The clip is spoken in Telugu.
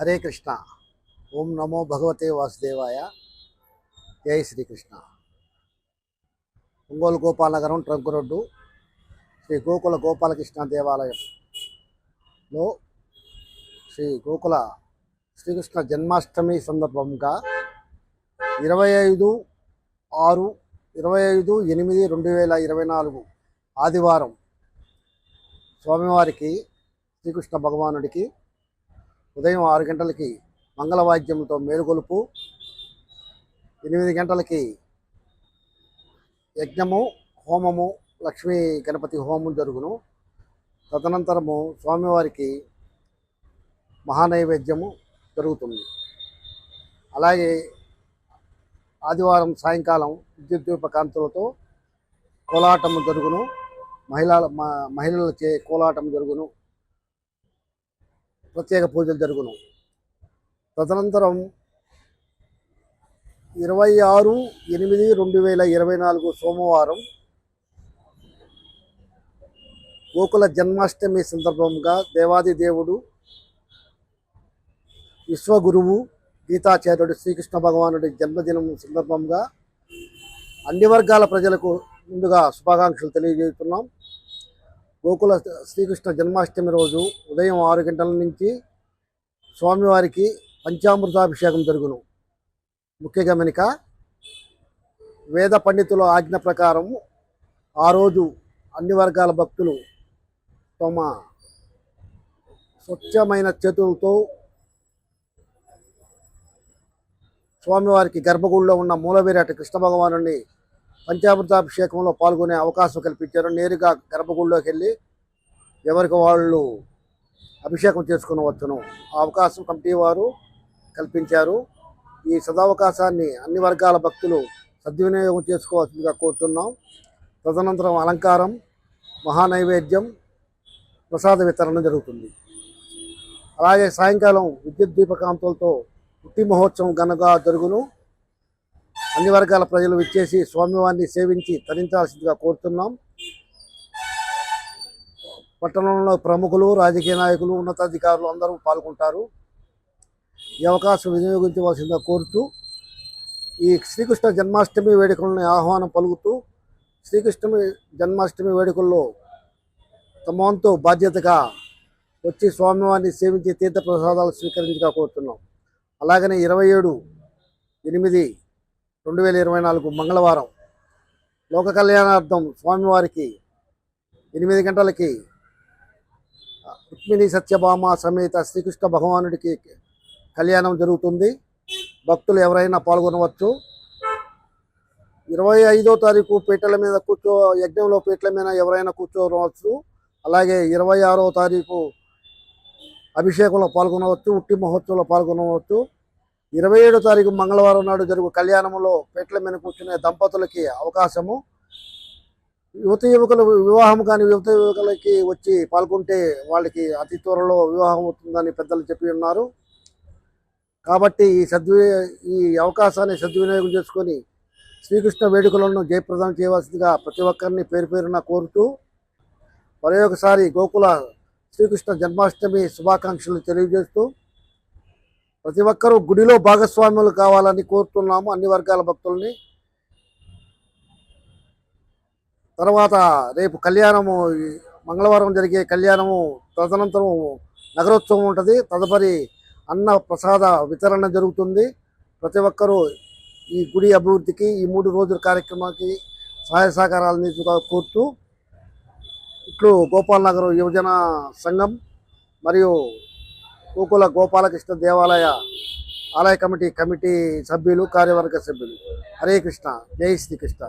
హరే కృష్ణ. ఓం నమో భగవతే వాసుదేవాయ. జై Srikrishna. Ongole Gopalanagaram trunk road. Shri Gokula Gopalakrishna దేవాలయంలో శ్రీ గోకుల శ్రీకృష్ణ జన్మాష్టమి సందర్భంగా ఇరవై ఐదు ఆరు ఇరవై ఐదు ఎనిమిది రెండు వేల ఇరవై నాలుగు ఆదివారం స్వామివారికి శ్రీకృష్ణ భగవానుడికి ఉదయం ఆరు గంటలకి మంగళవాద్యంతో మేలుకొలుపు ఎనిమిది గంటలకి యజ్ఞము హోమము లక్ష్మీ గణపతి హోమం జరుగును. తదనంతరము స్వామివారికి మహానైవేద్యము జరుగుతుంది. అలాగే ఆదివారం సాయంకాలం విద్యుత్ కోలాటము జరుగును. మహిళల మ- మహిళలచే కోలాటం జరుగును. ప్రత్యేక పూజలు జరుగును. తదనంతరం ఇరవై ఆరు ఎనిమిది రెండు వేల ఇరవై నాలుగు సోమవారం గోకుల జన్మాష్టమి సందర్భంగా దేవాది దేవుడు విశ్వగురువు గీతాచార్యుడు శ్రీకృష్ణ భగవానుడి జన్మదినం సందర్భంగా అన్ని వర్గాల ప్రజలకు ముందుగా శుభాకాంక్షలు తెలియజేస్తున్నాం. గోకుల శ్రీకృష్ణ జన్మాష్టమి రోజు ఉదయం ఆరు గంటల నుంచి స్వామివారికి పంచామృతాభిషేకం జరుగును. ముఖ్య గమనిక వేద పండితుల ఆజ్ఞ ప్రకారం ఆ రోజు అన్ని వర్గాల భక్తులు తమ స్వచ్ఛమైన చేతులతో స్వామివారికి గర్భగుడిలో ఉన్న మూలవీరాటి కృష్ణ భగవాను పంచామృతాభిషేకంలో పాల్గొనే అవకాశం కల్పించారు. నేరుగా గర్భగుడిలోకి వెళ్ళి ఎవరికి వాళ్ళు అభిషేకం చేసుకునవచ్చును ఆ అవకాశం కమిటీ వారు కల్పించారు. ఈ సదావకాశాన్ని అన్ని వర్గాల భక్తులు సద్వినియోగం చేసుకోవాల్సిందిగా కోరుతున్నాం. తదనంతరం అలంకారం మహానైవేద్యం ప్రసాద వితరణ జరుగుతుంది. అలాగే సాయంకాలం విద్యుత్ దీపకాంతులతో పుట్టి మహోత్సవం ఘనంగా జరుగును. అన్ని వర్గాల ప్రజలు విచ్చేసి స్వామివారిని సేవించి తరించాల్సిందిగా కోరుతున్నాం. పట్టణంలో ప్రముఖులు రాజకీయ నాయకులు ఉన్నతాధికారులు అందరూ పాల్గొంటారు. ఈ అవకాశం వినియోగించవలసిందిగా కోరుతూ ఈ శ్రీకృష్ణ జన్మాష్టమి వేడుకలను ఆహ్వానం పలుకుతూ శ్రీకృష్ణ జన్మాష్టమి వేడుకల్లో తమ వంతు బాధ్యతగా వచ్చి స్వామివారిని సేవించి తీర్థ ప్రసాదాలు స్వీకరించగా కోరుతున్నాం. అలాగనే ఇరవై ఏడు ఎనిమిది రెండు వేల ఇరవై నాలుగు మంగళవారం లోక కళ్యాణార్థం స్వామివారికి ఎనిమిది గంటలకి రుక్మిణి సత్యభామ సమేత శ్రీకృష్ణ భగవానుడికి కళ్యాణం జరుగుతుంది. భక్తులు ఎవరైనా పాల్గొనవచ్చు. ఇరవై ఐదో తారీఖు పీటల మీద కూర్చో యజ్ఞంలో పీటల మీద ఎవరైనా కూర్చోవచ్చు. అలాగే ఇరవై ఆరో తారీఖు అభిషేకంలో పాల్గొనవచ్చు ఉట్టి మహోత్సవంలో పాల్గొనవచ్చు. ఇరవై ఏడో తారీఖు మంగళవారం నాడు జరుగు కళ్యాణంలో పెట్ల మీద కూర్చునే దంపతులకి అవకాశము. యువత యువకులు వివాహం కాని యువత యువకులకి వచ్చి పాల్గొంటే వాళ్ళకి అతి త్వరలో వివాహం అవుతుందని పెద్దలు చెప్పి ఉన్నారు. కాబట్టి ఈ సద్వి ఈ అవకాశాన్ని సద్వినియోగం చేసుకొని శ్రీకృష్ణ వేడుకలను జయప్రదం చేయవలసిందిగా ప్రతి ఒక్కరిని పేరు పేరున కోరుతూ మరొకసారి ఒకసారి గోకుల శ్రీకృష్ణ జన్మాష్టమి శుభాకాంక్షలు తెలియజేస్తూ ప్రతి ఒక్కరూ గుడిలో భాగస్వాములు కావాలని కోరుతున్నాము అన్ని వర్గాల భక్తుల్ని. తర్వాత రేపు కళ్యాణము మంగళవారం జరిగే కళ్యాణము తదనంతరం నగరోత్సవం ఉంటుంది. తదుపరి అన్న ప్రసాద వితరణ జరుగుతుంది. ప్రతి ఒక్కరూ ఈ గుడి అభివృద్ధికి ఈ మూడు రోజుల కార్యక్రమానికి సహాయ సహకారాలు అందించుగా కోరుతూ ఇట్లు గోపాల్ నగర్ యువజన సంఘం మరియు గోకుల గోపాలకృష్ణ దేవాలయ ఆలయ కమిటీ కమిటీ సభ్యులు కార్యవర్గ సభ్యులు. హరే కృష్ణ. జై శ్రీకృష్ణ